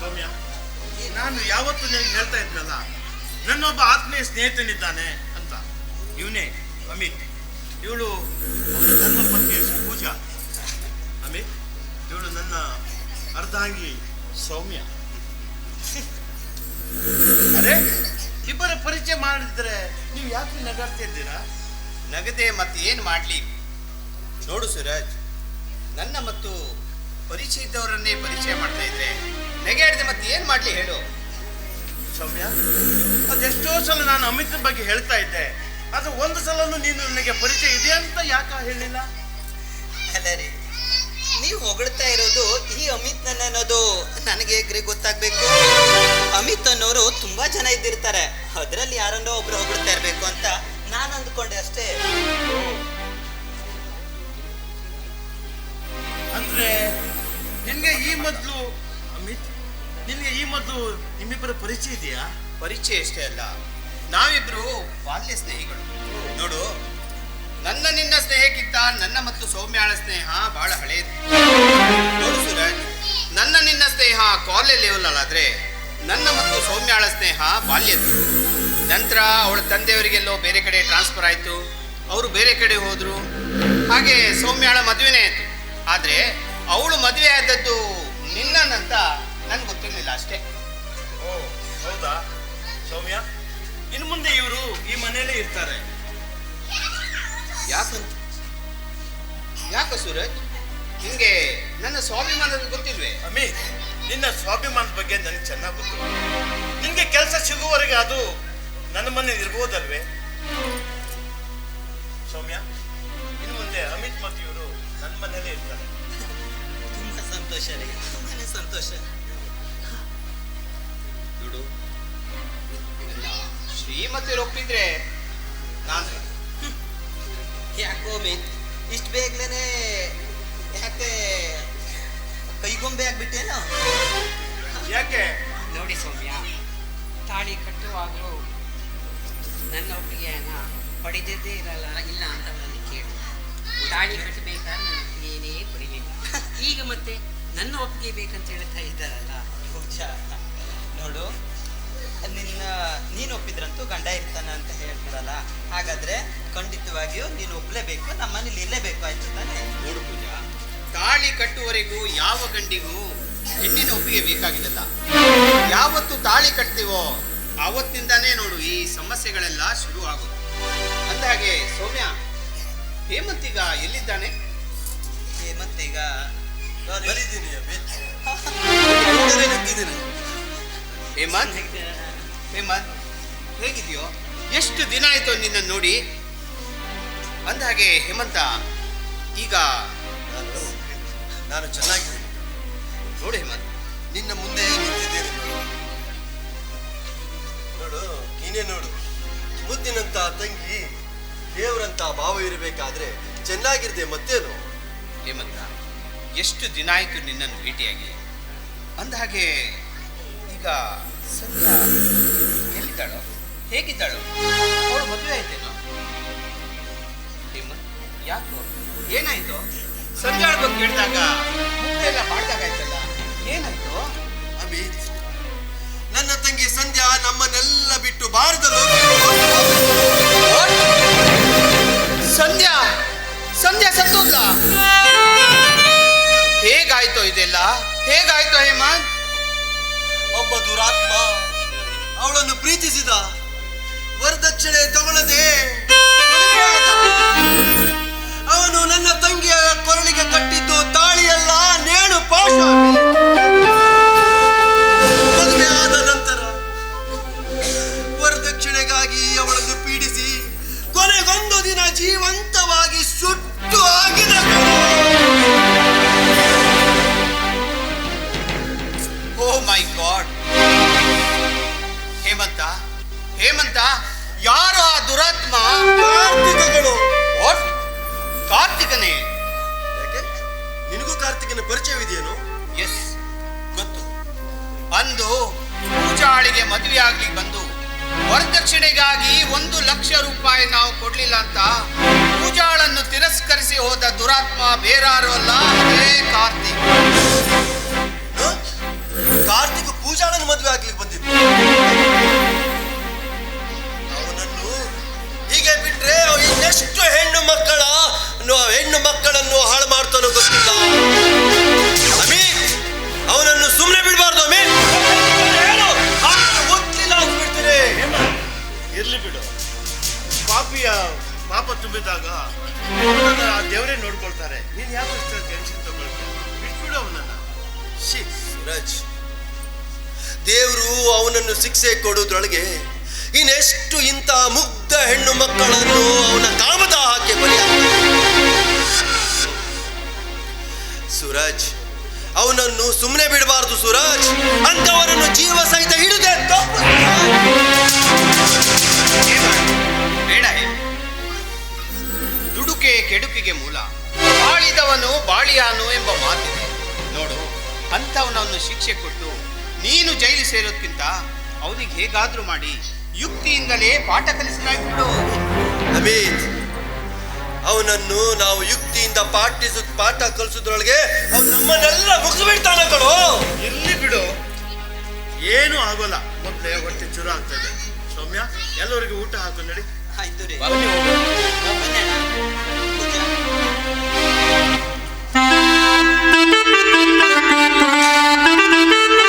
ಸೌಮ್ಯ, ನಾನು ಯಾವತ್ತು ನಿನಗೆ ಹೇಳ್ತಾ ಇದ್ನಲ್ಲ, ನನ್ನೊಬ್ಬ ಆತ್ಮೀಯ ಸ್ನೇಹಿತನಿದ್ದಾನೆ ಅಂತ. ಇವನೇ ಅಮಿತ್. ಇವಳು ಧರ್ಮಪತ್ನಿ ಪೂಜಾ. ಅಮಿತ್, ಇವಳು ನನ್ನ ಅರ್ಧಾಂಗಿ ಸೌಮ್ಯ. ಅರೆ, ಇಬ್ಬರ ಪರಿಚಯ ಮಾಡಿದ್ರೆ ನೀವು ಯಾಕೆ ನಗಾಡ್ತಿದ್ದೀರಾ ನಗದೆ ಮತ್ತೆ ಏನು ಮಾಡಲಿ? ನೋಡು ಸುರಜ್ ನನ್ನ ಮತ್ತು ಪರಿಚಯ ಇದ್ದವರನ್ನೇ ಪರಿಚಯ ಮಾಡ್ತಾ ಇದ್ರೆ ನೆಗೆಡ್ದೆ ಮತ್ತೆ ಏನು ಮಾಡಲಿ ಹೇಳು. ಸೌಮ್ಯ ಅದೆಷ್ಟೋ ಸಲ ನಾನು ಅಮಿತ್ ಬಗ್ಗೆ ಹೇಳ್ತಾ ಇದ್ದೆ. ಅದು ಒಂದು ಸಲನು ನೀನು ನನಗೆ ಪರಿಚಯ ಇದೆ ಅಂತ ಯಾಕ ಹೇಳಿಲ್ಲ? ಅಲ್ಲ ರೀ ನೀವು ಹೊಗಳ್ತಾ ಇರೋದು ಈ ಅಮಿತ್ ನನ್ನ ಅನ್ನೋದು ನನಗೆ ಹೇಗ್ರಿ ಗೊತ್ತಾಗ್ಬೇಕು? ಅಮಿತ್ ಅನ್ನೋರು ತುಂಬಾ ಜನ ಇದ್ದಿರ್ತಾರೆ. ಅದರಲ್ಲಿ ಯಾರನ್ನೋ ಒಬ್ರು ಹೊಗಳ್ತಾ ಇರ್ಬೇಕು ಅಂತ ನಾನು ಅಂದ್ಕೊಂಡೆ ಅಷ್ಟೇ. ಅಂದ್ರೆ ನಿನ್ಗೆ ಈ ಮೊದಲು ಅಮಿತ್, ನಿನ್ಗೆ ಈ ಮೊದಲು ನಿಮ್ಮಿಬ್ಬರ ಪರಿಚಯ ಇದೆಯಾ? ಪರಿಚಯ ಅಷ್ಟೇ ಅಲ್ಲ. ನಾವಿಬ್ರು ಬಾಲ್ಯ ಸ್ನೇಹಿಗಳು. ನೋಡು, ನನ್ನ ನಿನ್ನ ಸ್ನೇಹಕ್ಕಿಂತ ನನ್ನ ಮತ್ತು ಸೌಮ್ಯಾಳ ಸ್ನೇಹ ಬಹಳ ಹಳೆಯದು ನೋಡು ಸುರಜ್, ನನ್ನ ನಿನ್ನ ಸ್ನೇಹ ಕಾಲೇಜ್ ಲೆವೆಲ್ ಅಲ್ಲಾದ್ರೆ ನನ್ನ ಮತ್ತು ಸೌಮ್ಯಾಳ ಸ್ನೇಹ ಬಾಲ್ಯದ ನಂತರ ಅವಳ ತಂದೆಯವರಿಗೆಲ್ಲೋ ಬೇರೆ ಕಡೆ ಟ್ರಾನ್ಸ್ಫರ್ ಆಯಿತು. ಅವರು ಬೇರೆ ಕಡೆ ಹೋದರು. ಹಾಗೆ ಸೌಮ್ಯಾಳ ಮದುವೆನೇ ಆಯಿತು. ಆದರೆ ಅವಳು ಮದುವೆ ಆದದ್ದು ನಿನ್ನಂತ ನನ್ಗೆ ಗೊತ್ತಿರಲಿಲ್ಲ ಅಷ್ಟೇ. ಓ ಹೌದಾ? ಸೌಮ್ಯ ಇನ್ನು ಮುಂದೆ ಇವರು ಈ ಮನೆಯಲ್ಲೇ ಇರ್ತಾರೆ. ಯಾಕಂತ ಯಾಕ ಸೂರಜ್? ನಿಮಗೆ ನನ್ನ ಸ್ವಾಭಿಮಾನದ ಗೊತ್ತಿಲ್ವೇ? ಅಮಿತ್ ನಿನ್ನ ಸ್ವಾಭಿಮಾನದ ಬಗ್ಗೆ ನನಗೆ ಚೆನ್ನಾಗಿ ಗೊತ್ತು. ನಿಮಗೆ ಕೆಲಸ ಸಿಗುವವರೆಗೆ ಅದು ನನ್ನ ಮನೆ ಇರ್ಬೋದಲ್ವೇ? ಸೌಮ್ಯ ಇನ್ನು ಮುಂದೆ ಅಮಿತ್ ಮತ್ತು ಇವರು ನನ್ನ ಮನೇಲೇ ಇರ್ತಾರೆ. ತುಂಬಾ ಸಂತೋಷ ರೀ ತುಂಬಾ ಸಂತೋಷ. ನೋಡು ಶ್ರೀಮತಿ ಒಪ್ಪಿದ್ರೆ ನಾನು ಯಾಕೋ ಮೀನ್ ಇಷ್ಟು ಬೇಗನೆ ಯಾಕೆ ಕೈಗೊಂಬೆ ಆಗ್ಬಿಟ್ಟೇನೋ? ಯಾಕೆ? ನೋಡಿ ಸೌಮ್ಯ ತಾಳಿ ಕಟ್ಟುವಾಗಲೂ ನನ್ನ ಒಪ್ಪಿಗೆಯನ್ನ ಪಡೆದಿದ್ದೇ ಇರಲ್ಲ ಇಲ್ಲ ಅಂತ ನನ್ನ ಒಪ್ಪಿಗೆ ಬೇಕಂತ ಹೇಳ್ತಾ ಇದ್ದಾರಲ್ಲ ಬಹುಶಃ. ನೋಡು ನಿನ್ನ ನೀನು ಒಪ್ಪಿದ್ರಂತೂ ಗಂಡ ಇರ್ತಾನ ಅಂತ ಹೇಳ್ತಾರಲ್ಲ. ಹಾಗಾದ್ರೆ ಖಂಡಿತವಾಗಿಯೂ ನೀನು ಒಪ್ಲೇಬೇಕು ನಮ್ಮ ಮನೇಲಿ ಇರಲೇಬೇಕು ಆಯ್ತು ತಾನೆ? ನೋಡು ಪೂಜಾ ತಾಳಿ ಕಟ್ಟುವರೆಗೂ ಯಾವ ಗಂಡಿಗೂ ಹೆಣ್ಣಿನ ಒಪ್ಪಿಗೆ ಬೇಕಾಗಿಲ್ಲ ಯಾವತ್ತು ತಾಳಿ ಕಟ್ತೀವೋ ಆವತ್ತಿಂದಾನೇ ನೋಡು ಈ ಸಮಸ್ಯೆಗಳೆಲ್ಲ ಶುರು ಆಗುತ್ತೆ ಅಂದಾಗೆ ಸೌಮ್ಯ ಹೇಮಂತ್ ಈಗ ಎಲ್ಲಿದ್ದಾನೆ? ಹೇಮಂತ್? ಹೇಮಂತ್ ಹೇಗಿದೆಯೋ? ಎಷ್ಟು ದಿನ ಆಯ್ತು ನಿನ್ನ ನೋಡಿ? ಅಂದಹಾಗೆ ಹೇಮಂತ ಈಗ ನಾನು ನಾನು ಚೆನ್ನಾಗಿದ್ದೀನಿ. ನೋಡು ಹೇಮಂತ್. ನಿನ್ನ ಮುಂದೆ ನಿಂತಿದ್ದೇನೆ. ನೋಡು ನೀನೇ ನೋಡು. ಮುದ್ದಿನಂತ ತಂಗಿ ದೇವರಂತ ಭಾವ ಇರಬೇಕಾದ್ರೆ ಚೆನ್ನಾಗಿರ್ದೆ ಮತ್ತೇನು? ಹೇಮಂತ ಎಷ್ಟು ದಿನ ಆಯಿತು ನಿನ್ನನ್ನು ಭೇಟಿಯಾಗಿ? ಅಂದಹಾಗೆ ಈಗ ಸಂಧ್ಯಾ ಎಲ್ಲಿದ್ದಾಳು? ಹೇಗಿದ್ದಾಳು? ಅವಳು ಮದುವೆ ಆಯ್ತೇನೋ? ಹೇಮಂತ್ ಯಾಕೋ? ಏನಾಯ್ತು? ಸಂಧ್ಯಾಳ ಬಗ್ಗೆ ಕೇಳಿದಾಗ ಮುಂದೆ ಎಲ್ಲ ಮಾಡ್ದಾಗಾಯ್ತಲ್ಲ ಏನಾಯ್ತು? ಅಮಿತ್ ನನ್ನ ತಂಗಿ ಸಂಧ್ಯಾ ನಮ್ಮನ್ನೆಲ್ಲ ಬಿಟ್ಟು ಭಾರತ ಪ್ರೀತಿಸಿದ ವರದಕ್ಷಿಣೆ ತಗೊಳ್ಳದೆ. ಅವನು ನನ್ನ ತಂಗಿಯ ಕೊರಳಿಗೆ ಕಟ್ಟಿದ್ದು ತಾಳಿಯಲ್ಲ ನೇಣು ಪಾಶ ಕಾರ್ತಿಕನೇ ಯಾಕೆ? ನಿನಗೂ ಕಾರ್ತಿಕನ ಪರಿಚಯವಿದೆಯೇನು? ಎಸ್. ಗೊತ್ತು. ಅಂದು ಪೂಜಾಳಿಗೆ ಮದುವೆ ಆಗ್ಲಿ ಬಂದು ವರದಕ್ಷಿಣೆಗಾಗಿ ಒಂದು ಲಕ್ಷ ರೂಪಾಯಿ ನಾವು ಕೊಡ್ಲಿಲ್ಲ ಅಂತ ಪೂಜಾಳನ್ನು ತಿರಸ್ಕರಿಸಿ ಹೋದ ದುರಾತ್ಮ ಬೇರಾರು ಅಲ್ಲ ಅದೇ ಕಾರ್ತಿಕ್? ಕಾರ್ತಿಕ್ ಪೂಜಾಳನ ಮದುವೆ ಆಗ್ಲಿಕ್ಕೆ ಶಿ ದೇವರು ಅವನನ್ನು ಶಿಕ್ಷೆ ಕೊಡೋದ್ರೊಳಗೆ ಇನ್ನೆಷ್ಟು ಇಂಥ ಮುಗ್ಧ ಹೆಣ್ಣು ಮಕ್ಕಳನ್ನು ಅವನ ಕಾಮದ ಹಾಕಿ ಬಲಿ ಸೂರಜ್, ಅವನನ್ನು ಸುಮ್ಮನೆ ಬಿಡಬಾರದು ಸೂರಜ್. ಅಂತವರನ್ನು ಜೀವ ಸಹಿತ ಹಿಡಿದೆ ಬೇಡ ದುಡುಕೆ ಕೆಡುಕಿಗೆ ಮೂಲ. ಬಾಳಿದವನು ಬಾಳಿಯಾನು ಎಂಬ ಮಾತಿದೆ. ನೋಡು. ಅಂಥವನನ್ನು ಶಿಕ್ಷೆ ಕೊಟ್ಟು ನೀನು ಜೈಲು ಸೇರೋದ್ಕಿಂತ ಅವನಿಗೆ ಹೇಗಾದರೂ ಮಾಡಿ ಯುಕ್ತಿಯಿಂದಲೇ ಪಾಠ ಕಲಿಸಲಾಗಿಬಿಡು ಅಮಿತ್ ಅವನನ್ನು ನಾವು ಯುಕ್ತಿಯಿಂದ ಪಾಠಿಸ ಪಾಠ ಕಲಿಸೋದ್ರೊಳಗೆ ಅವನು ನಮ್ಮನ್ನೆಲ್ಲ ಮುಗಿಸ್ಬಿಡ್ತಾನೆ ಬಿಡ್ತಾನ ಕಣೋ. ಇರ್ಲಿ ಬಿಡು. ಏನು ಆಗೋಲ್ಲ. ಮೊದಲೇ ಹೊಟ್ಟೆ ಚುರು ಆಗ್ತದೆ ಸೌಮ್ಯ ಎಲ್ಲರಿಗೂ ಊಟ ಹಾಕು ನಡಿ. ಆಯ್ತು ರೀ.